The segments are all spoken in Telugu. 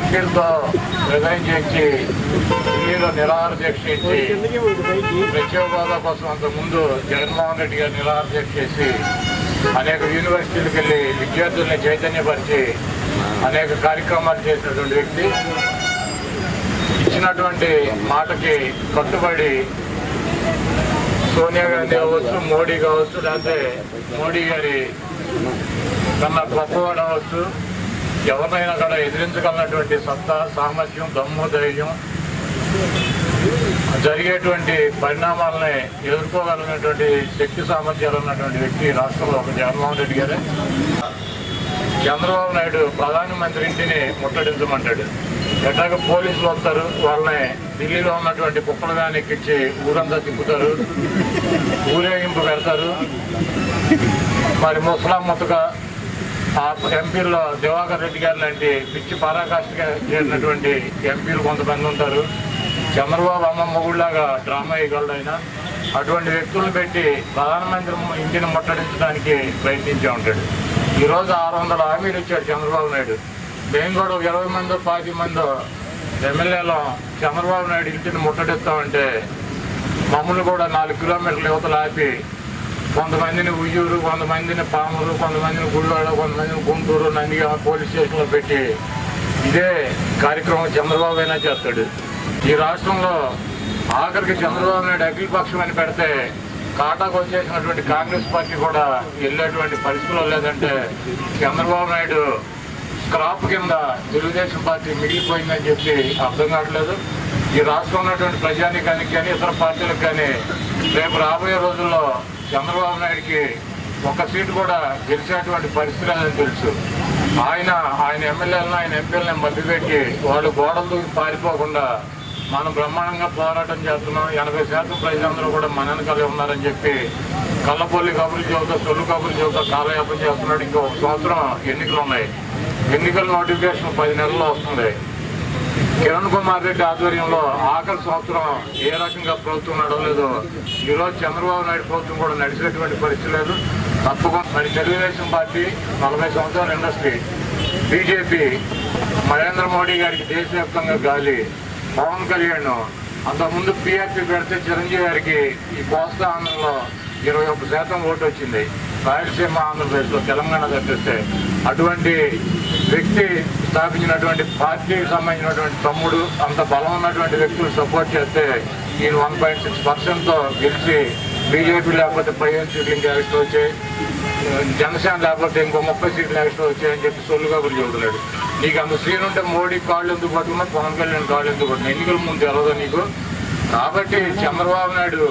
ఎంపీలతో రిజైన్ చేసి ఢిల్లీలో నిరాహార దీక్ష ఇచ్చి ప్రత్యేక హోదా కోసం అంతకుముందు జగన్మోహన్ రెడ్డి గారు నిరాహార దీక్ష చేసి అనేక యూనివర్సిటీలకు వెళ్ళి విద్యార్థుల్ని చైతన్యపరిచి అనేక కార్యక్రమాలు చేసినటువంటి వ్యక్తి. ఇచ్చినటువంటి మాటకి కట్టుబడి సోనియా గాంధీ కావచ్చు మోడీ కావచ్చు లేకపోతే మోడీ గారి కన్నా గొప్పవాడు అవ్వచ్చు. ఎవరినైనా కూడా ఎదిరించగలనటువంటి సత్తా సామర్థ్యం దమ్ము ధైర్యం జరిగేటువంటి పరిణామాలని ఎదుర్కోగలిగినటువంటి శక్తి సామర్థ్యాలు ఉన్నటువంటి వ్యక్తి రాష్ట్రంలో ఒక జగన్మోహన్ రెడ్డి గారే. చంద్రబాబు నాయుడు ప్రధానమంత్రి ఇంటిని ముట్టడించమంటాడు. ఎట్లాగ పోలీసులు వస్తారు వాళ్ళని ఢిల్లీలో ఉన్నటువంటి కుక్కలుగాని ఎక్కించి ఊరంతా తిప్పుతారు ఊరేగింపు పెడతారు. మరి ముసలాం ముతగా ఎంపీల్లో దివాకర్ రెడ్డి గారు లాంటి పిచ్చి పరాకాష్ఠగా చేరినటువంటి ఎంపీలు కొంతమంది ఉంటారు. చంద్రబాబు అమ్మ మొగుళ్ళలాగా డ్రామా వేయగలడు ఆయన అటువంటి వ్యక్తులను పెట్టి ప్రధానమంత్రి ఇంటిని ముట్టడించడానికి ప్రయత్నించే ఉంటాడు. ఈరోజు ఆరు వందల హామీలు ఇచ్చాడు చంద్రబాబు నాయుడు. మేము కూడా ఇరవై మందో పాతి మందో ఎమ్మెల్యేలో చంద్రబాబు నాయుడు ఇంటిని ముట్టడిస్తామంటే మమ్మల్ని కూడా నాలుగు కిలోమీటర్ల యువతలు ఆపి కొంతమందిని ఉయ్యూరు కొంతమందిని పాములు కొంతమందిని గుడివాడ కొంతమందిని గుంటూరు నందిగా పోలీస్ స్టేషన్లో పెట్టి ఇదే కార్యక్రమం చంద్రబాబు అయినా చేస్తాడు. ఈ రాష్ట్రంలో ఆఖరికి చంద్రబాబు నాయుడు అఖిలపక్షం అని పెడితే కాటాకు వచ్చేసినటువంటి కాంగ్రెస్ పార్టీ కూడా వెళ్ళేటువంటి పరిస్థితుల్లో లేదంటే చంద్రబాబు నాయుడు స్క్రాప్ కింద తెలుగుదేశం పార్టీ మిగిలిపోయిందని చెప్పి అర్థం కావట్లేదు. ఈ రాష్ట్రంలో ఉన్నటువంటి ప్రజానికానికి కానీ ఇతర పార్టీలకు కానీ రేపు రాబోయే రోజుల్లో చంద్రబాబు నాయుడికి ఒక్క సీటు కూడా గెలిచేటువంటి పరిస్థితి లేదని తెలుసు. ఆయన ఆయన ఎమ్మెల్యేలను ఆయన ఎంపీలను మభ్యపెట్టి వాళ్ళు గోడలు దూకి పారిపోకుండా మనం బ్రహ్మాండంగా పోరాటం చేస్తున్నాం. ఎనభై శాతం ప్రజలందరూ కూడా మన వెనకాలే ఉన్నారని చెప్పి కళ్ళపల్లి కబుర్లు చెబుతా సొల్లు కబుర్లు చెబుతా కాలయాపన చేస్తున్నాడు. ఇంకో ఒక సంవత్సరం ఎన్నికలు ఉన్నాయి. ఎన్నికల నోటిఫికేషన్ పది నెలల్లో వస్తుంది. కిరణ్ కుమార్ రెడ్డి ఆధ్వర్యంలో ఆఖరి సంవత్సరం ఏ రకంగా ప్రభుత్వం నడవలేదో ఈరోజు చంద్రబాబు నాయుడు ప్రభుత్వం కూడా నడిచినటువంటి పరిస్థితి లేదు. తప్పకుండా మరి తెలుగుదేశం పార్టీ నలభై సంవత్సరాల ఇండస్ట్రీ బీజేపీ నరేంద్ర మోడీ గారికి దేశవ్యాప్తంగా గాలి పవన్ కళ్యాణ్ అంతకుముందు పీఆర్పీ పెడితే చిరంజీవి గారికి ఈ కోస్తా ఆంధ్రలో ఇరవై ఒక్క శాతం ఓటు వచ్చింది. రాయలసీమ ఆంధ్రప్రదేశ్లో తెలంగాణ తప్పిస్తే అటువంటి వ్యక్తి స్థాపించినటువంటి పార్టీకి సంబంధించినటువంటి తమ్ముడు అంత బలం ఉన్నటువంటి వ్యక్తులు సపోర్ట్ చేస్తే ఈయన వన్ పాయింట్ సిక్స్ పర్సెంట్తో గెలిచి బీజేపీ లేకపోతే పదిహేను సీట్లు ఇంకా ఎక్స్ట్రా వచ్చాయి. జనసేన లేకపోతే ఇంకో ముప్పై సీట్లు ఎక్స్ట్రా వచ్చాయని చెప్పి సొల్లుగా కూడా చెబుతున్నాడు. నీకు అంత సీన్ ఉంటే మోడీ కాళ్ళు ఎందుకు పట్టుకున్నా పవన్ కళ్యాణ్ కాళ్ళు ఎందుకు పట్టుకున్నా ఎన్నికల ముందు తెలదు నీకు? కాబట్టి చంద్రబాబు నాయుడు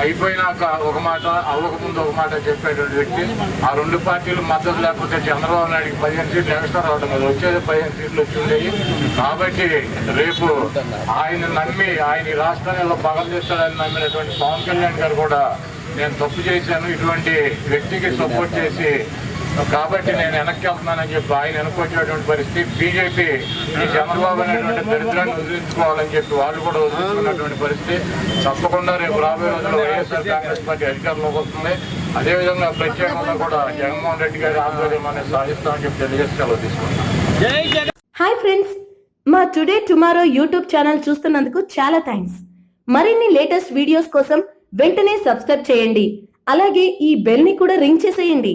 అయిపోయినాక ఒక మాట అవ్వకముందు ఒక మాట చెప్పేటువంటి వ్యక్తి ఆ రెండు పార్టీలు మద్దతు లేకపోతే చంద్రబాబు నాయుడికి పదిహేను సీట్లు ఎక్స్ట్రా రావడం కదా వచ్చేది పదిహేను సీట్లు వచ్చి ఉండేవి. కాబట్టి రేపు ఆయన నమ్మి ఆయన ఈ రాష్ట్రాన్ని పగలు చేస్తాడని నమ్మినటువంటి పవన్ కళ్యాణ్ గారు కూడా నేను తప్పు చేశాను. ఇటువంటి వ్యక్తికి సపోర్ట్ చేసి కాబట్టి నేను వెనక్కి వెళ్తున్నానని చెప్పి ఆయన వెనుకొచ్చేటువంటి పరిస్థితి. బీజేపీ ఈ చంద్రబాబు అనేటువంటి దరిద్రాన్ని వదిలించుకోవాలని చెప్పి వాళ్ళు కూడా వదిలించుకున్నటువంటి పరిస్థితి. తప్పకుండా రేపు రాబోయే రోజుల్లో వైఎస్ఆర్ కాంగ్రెస్ పార్టీ అధికారంలోకి వస్తుంది. అదేవిధంగా ప్రత్యేకంగా కూడా జగన్మోహన్ రెడ్డి గారి ఆధ్వర్యం అనేది సాధిస్తామని చెప్పి తెలియజేసి సెలవు తీసుకుంటాం హాయ్ ఫ్రెండ్స్ మా టుడే టుమారో యూట్యూబ్ ఛానల్ చూస్తున్నందుకు చాలా థ్యాంక్స్ మరిన్ని లేటెస్ట్ వీడియోస్ కోసం వెంటనే సబ్స్క్రైబ్ చేయండి. అలాగే ఈ బెల్ని కూడా రింగ్ చేసేయండి.